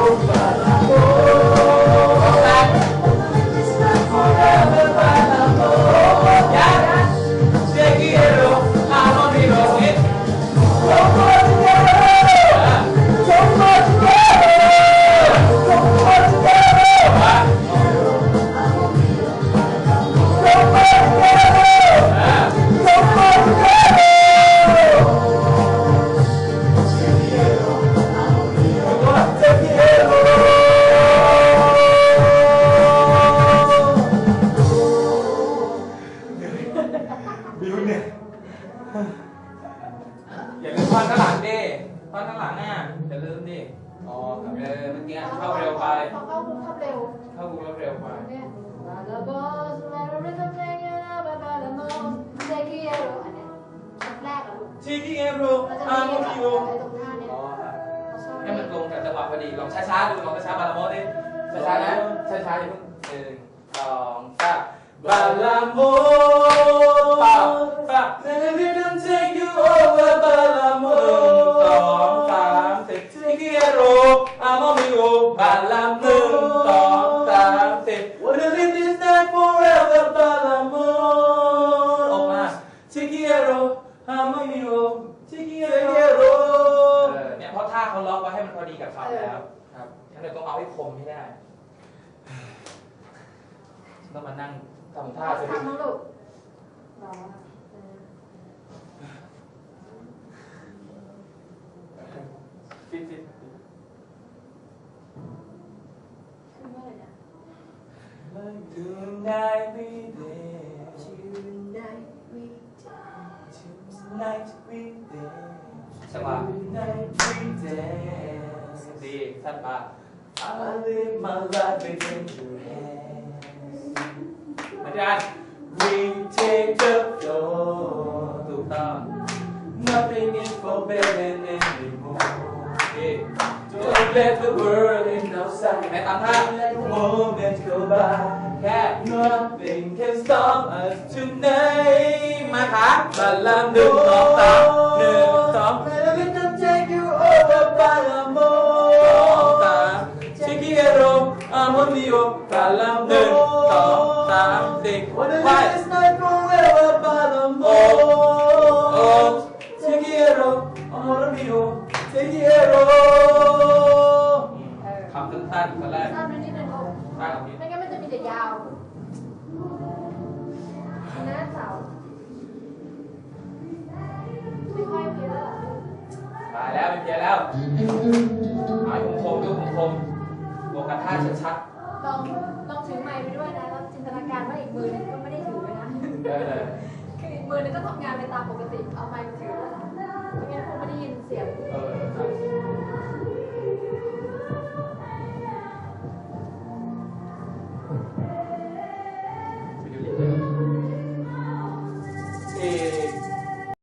บิ อย่าลืมท่อนข้างหลังดิท่อนข้างหลังอะอย่าลืมดิอ๋อเออเมื่อกี้เข้าเร็วไป เข้าเข้าคุ้มเข้าเร็วเข้ากูแล้วเร็วไปเนี่ยบาลาบอสลาลาเรตเตเกนาบาบาลาโมเซกิเอโรอันเนี้ยอันแรกอะลูกชิคกี้เอโรเราจะอามีโมแบบบิโอไอ้ตรงท่าเนี้ยอ๋อครับชอบให้มันลงกับจังหวะพอดีลองช้าๆดูลองช้าๆบาลาโมดิช้าๆนะช้าๆอย่าเพิ่งหนึ่งสองสามบาลาโมป อาโมบิโอชิคกี้เอโรเออเนี่ยเพราะท่าเขาล็อกไว้ให้มันพอดีกับเขาแล้ว ครับฉะนั้นเราต้องเอาให้คมให้ได้ต้องมานั่งทำท่าสะดุดทำมั้งลูกรอเออฟิตฟิตขึ้นว่าอะไรนะ Tonight we dance Tonight we Tonight we dance ใช่ป่ะ Tonight we dance ดีสั้นป่ะ I live my life between your hands เหมือนกัน We take the floor ถูกต้อง Nothing is forbidden anymore yeah. Don't let the world in outside ไหนตามท่า Moments go by Cat nothing can stop us tonight มาครับบัลลังก์หนึ่งสองสามหนึ่งสอง Let me come take you over บัลลังก์สองสามชิคกี้เอโร สั้นๆตอนแรกสั้นไปนิดนึงลูกตั้งกับพี่ไม่งั้นมันจะมีแต่ยาวหน้าเสาไม่ค่อยเพี้ยนแล้วเหรอตายแล้วเป็นเพียแล้วหายคมคมดูคมคมโฟกัสท่าชัดลองลองถือไมค์ไปด้วยนะแล้วจินตนาการว่าอีกมือนึงก็ไม่ได้ถือไปนะๆได้เลยคืออีกมือนึงก็ทำงานไปตามปกติเอาไมค์มาถือไม่งั้นคงไม่ได้ยินเสียง เออ